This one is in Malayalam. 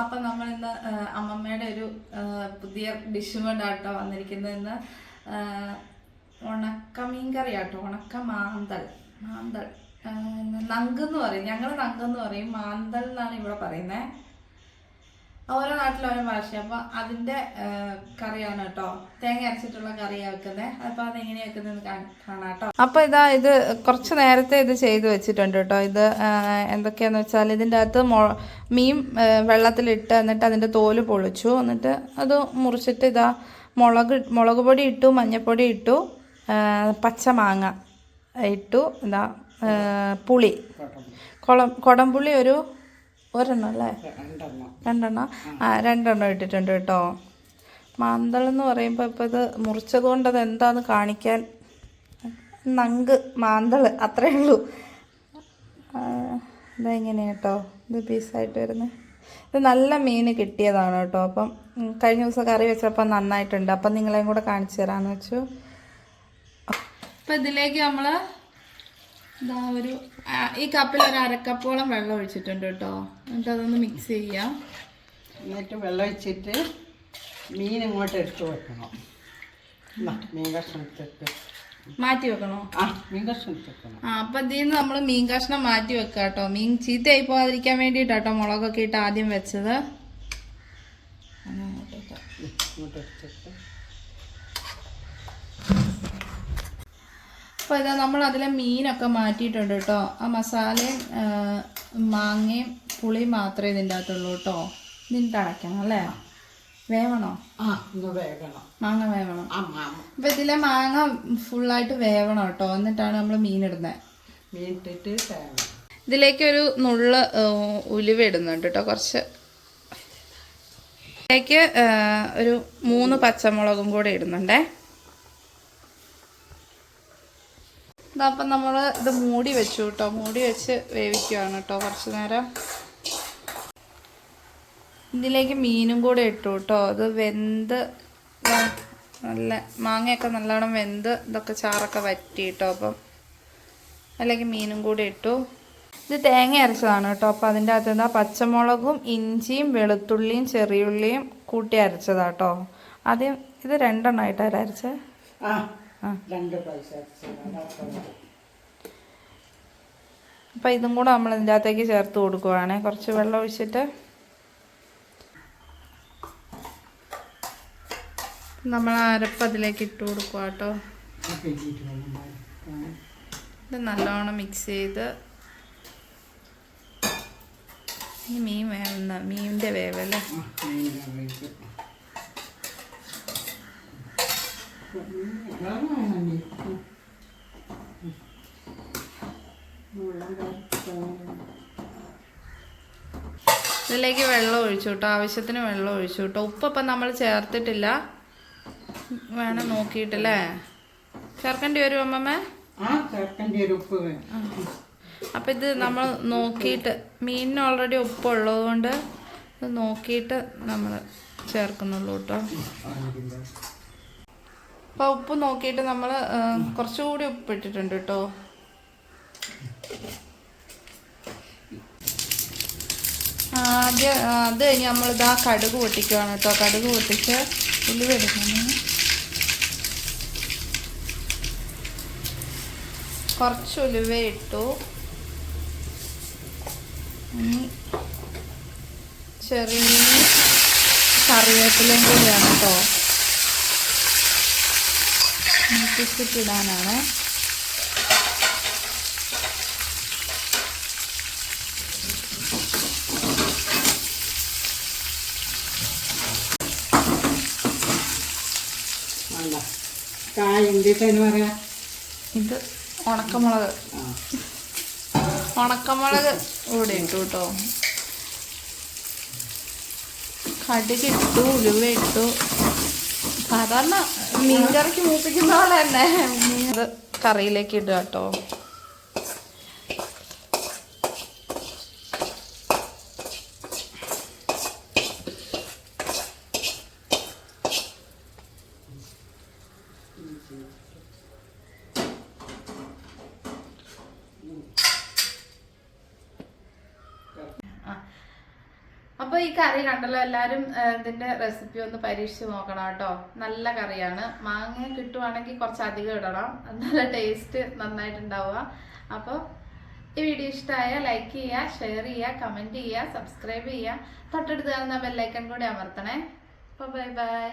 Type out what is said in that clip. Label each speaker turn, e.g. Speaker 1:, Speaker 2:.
Speaker 1: അപ്പം നമ്മൾ ഇന്ന് അമ്മമ്മയുടെ ഒരു പുതിയ ഡിഷ് കൊണ്ടാട്ടോ വന്നിരിക്കുന്നത് ഇന്ന് ഉണക്കമീൻ ഉണക്ക മീൻകറി ആട്ടോ ഉണക്ക മാന്തൽ മാന്തൽ നങ്ക് നങ്കെന്ന് പറയും. ഞങ്ങൾ നങ്കെന്ന് പറയും. മാന്തൽ എന്നാണ് ഇവിടെ പറയുന്നത് ഓരോ നാട്ടിലും ഓരോ ഭാഷ അപ്പൊ അതിന്റെ കറിയാണ് കേട്ടോ തേങ്ങ അരച്ചിട്ടുള്ള കറിയാണ് വെക്കുന്നത് അപ്പൊ അത് എങ്ങനെയാ വെക്കുന്നത് കാണാം കേട്ടോ അപ്പൊ ഇതാ ഇത് കുറച്ച് നേരത്തെ ഇത് ചെയ്ത് വെച്ചിട്ടുണ്ട് കേട്ടോ ഇത് എന്തൊക്കെയാന്ന് വെച്ചാൽ ഇതിന്റെ അകത്ത് മൊ മീൻ വെള്ളത്തിലിട്ട് എന്നിട്ട് അതിന്റെ തോൽ പൊളിച്ചു. എന്നിട്ട് അത് മുറിച്ചിട്ട് ഇതാ മുളക് മുളക് പൊടി ഇട്ടു മഞ്ഞൾപ്പൊടി ഇട്ടു പച്ചമാങ്ങ ഇട്ടു എന്താ പുളി. കുളം കുടംപുളി ഒരു ഒരെണ്ണം അല്ലേ? രണ്ടെണ്ണം. ആ രണ്ടെണ്ണം ഇട്ടിട്ടുണ്ട് കേട്ടോ. മാന്തൾ എന്ന് പറയുമ്പോൾ ഇപ്പോൾ ഇത് മുറിച്ചത് കൊണ്ട് അത് എന്താന്ന് കാണിക്കാൻ നങ്ക് മാന്തൾ അത്രേ ഉള്ളൂ. ഇതെങ്ങനെയാണ് കേട്ടോ? ഇത് പീസായിട്ട് വരുന്നത് ഇത് നല്ല മീൻ കിട്ടിയതാണ് കേട്ടോ. അപ്പം കഴിഞ്ഞ ദിവസം കറി വെച്ചപ്പോൾ നന്നായിട്ടുണ്ട്. അപ്പം നിങ്ങളെയും കൂടെ കാണിച്ചു തരാമെന്ന് വെച്ചു. അപ്പം ഇതിലേക്ക് നമ്മൾ ഇതാ ഒരു ഈ കപ്പിൽ ഒരു അരക്കപ്പോളം വെള്ളം ഒഴിച്ചിട്ടുണ്ട് കേട്ടോ. എന്നിട്ട് അതൊന്ന് മിക്സ് ചെയ്യാം.
Speaker 2: എന്നിട്ട് വെള്ളം ഒഴിച്ചിട്ട് മീൻ ഇങ്ങോട്ട് എടുത്തു വെക്കണം. മീൻ കഷ്ണം
Speaker 1: മാറ്റി വെക്കണോ?
Speaker 2: ആ
Speaker 1: അപ്പം ഇതിൽ നിന്ന് നമ്മൾ മീൻ കഷ്ണം മാറ്റി വെക്കുക കേട്ടോ. മീൻ ചീത്തയായി പോകാതിരിക്കാൻ വേണ്ടിട്ടോ മുളകൊക്കെ ഇട്ട് ആദ്യം വെച്ചത്. അങ്ങനെ വെക്കാം.
Speaker 2: ഇങ്ങോട്ട്
Speaker 1: അപ്പോൾ ഇതാ നമ്മൾ അതിലെ മീനൊക്കെ മാറ്റിയിട്ടുണ്ട് കേട്ടോ. ആ മസാലയും മാങ്ങയും പുളിയും മാത്രമേ ഇതിന്റെ അകത്തുള്ളൂ കേട്ടോ. ഇതിന്റെ അടയ്ക്കണം അല്ലേ? വേവണോ?
Speaker 2: ആ വേഗണം
Speaker 1: മാങ്ങ വേവണം. അപ്പോൾ ഇതിലെ മാങ്ങ ഫുള്ളായിട്ട് വേവണം കേട്ടോ. എന്നിട്ടാണ് നമ്മൾ മീൻ ഇടുന്നത്
Speaker 2: മീൻ ഇട്ടിട്ട്
Speaker 1: ഇതിലേക്ക് ഒരു നുള്ള് ഉലുവ ഇടുന്നുണ്ട് കേട്ടോ. കുറച്ച് ഇതിലേക്ക് ഒരു മൂന്ന് പച്ചമുളകും കൂടെ ഇടുന്നുണ്ടേ. ഇതപ്പം നമ്മൾ ഇത് മൂടി വെച്ചു കേട്ടോ മൂടി വെച്ച് വേവിക്കുകയാണ് കേട്ടോ കുറച്ച് നേരം. ഇതിലേക്ക് മീനും കൂടെ ഇട്ടു കേട്ടോ അത് വെന്ത് നല്ല മാങ്ങയൊക്കെ നല്ലോണം വെന്ത് ഇതൊക്കെ ചാറൊക്കെ വറ്റി കേട്ടോ അപ്പം. അതിലേക്ക് മീനും കൂടെ ഇട്ടു. ഇത് തേങ്ങ അരച്ചതാണ് കേട്ടോ അപ്പോൾ അതിന്റെ അകത്ത് എന്താ പച്ചമുളകും ഇഞ്ചിയും വെളുത്തുള്ളിയും ചെറിയുള്ളിയും കൂട്ടി അരച്ചതാട്ടോ ആദ്യം ഇത് രണ്ടെണ്ണമായിട്ടാണ് അരച്ചത്.
Speaker 2: രണ്ട് പൈസ അരച്ചത്.
Speaker 1: അപ്പോൾ ഇതും കൂടെ നമ്മൾ ഇതിന്റെ അകത്തേക്ക് ചേർത്ത് കൊടുക്കുവാണേ. കുറച്ച് വെള്ളം ഒഴിച്ചിട്ട്. നമ്മൾ അരപ്പ് അതിലേക്ക് ഇട്ട് കൊടുക്കുക കേട്ടോ. ഇത് നല്ലോണം മിക്സ് ചെയ്ത് ഈ മീൻ വേവുന്ന മീനിന്റെ വേവല്ലേ
Speaker 2: ആ, മീൻ ഒഴിച്ച്. വെള്ളം വേണം നീ. ഉം. ഉം. വെള്ളം ചേർത്ത്
Speaker 1: ഇതിലേക്ക് വെള്ളം ഒഴിച്ചു കേട്ടോ. ആവശ്യത്തിന് വെള്ളം ഒഴിച്ചു കേട്ടോ. ഉപ്പ് ഇപ്പം നമ്മൾ ചേർത്തിട്ടില്ല. വേണം നോക്കിയിട്ടല്ലേ? ചേർക്കേണ്ടി വരും അമ്മമ്മേ? അപ്പം ഇത് നമ്മൾ നോക്കിയിട്ട് മീനിന് ഓൾറെഡി ഉപ്പുള്ളത് കൊണ്ട് ഇത് നോക്കിയിട്ട് നമ്മൾ ചേർക്കുന്നുള്ളൂ കേട്ടോ. അപ്പോൾ ഉപ്പ് നോക്കിയിട്ട് നമ്മൾ കുറച്ചുകൂടി ഉപ്പ് ഇട്ടിട്ടുണ്ട് കേട്ടോ. ആദ്യം അത് കഴിഞ്ഞ് നമ്മളിതാ കടുക് പൊട്ടിക്കുകയാണ് കേട്ടോ. കടുക് പൊട്ടിച്ച് ഉലുവ എടുക്കണം. കുറച്ച് ഉലുവ ഇട്ടു. ചെറിയ കറിവേപ്പിലയും കൂടിയാണ് കേട്ടോ. ഇടാനാണ്.
Speaker 2: വേണ്ട കായ എന്തിട്ടെന്ന് പറയാ?
Speaker 1: ഇത് ഉണക്കമുളക്. ഉണക്കമുളക് ഇവിടെ ഇട്ടു കേട്ടോ കടുക് ഇട്ടു ഉലുവ ഇട്ടു. സാധാരണ മീൻകറിക്ക് മൂപ്പിക്കുന്ന പോലെ തന്നെ. മീൻ കറിയിലേക്ക് ഇടുക കേട്ടോ അപ്പോൾ ഈ കറി കണ്ടല്ലോ എല്ലാവരും ഇതിന്റെ റെസിപ്പി ഒന്ന് പരീക്ഷിച്ച് നോക്കണം കേട്ടോ. നല്ല കറിയാണ്. മാങ്ങ കിട്ടുവാണെങ്കിൽ കുറച്ച് അധികം ഇടണം. നല്ല ടേസ്റ്റ് നന്നായിട്ടുണ്ടാവുക. അപ്പോൾ ഈ വീഡിയോ ഇഷ്ടമായ ലൈക്ക് ചെയ്യുക ഷെയർ ചെയ്യുക കമന്റ് ചെയ്യുക സബ്സ്ക്രൈബ് ചെയ്യുക. തൊട്ടടുത്ത് കാണുന്ന ബെല്ലൈക്കൺ കൂടി അമർത്തണേ. അപ്പോൾ ബൈ ബൈ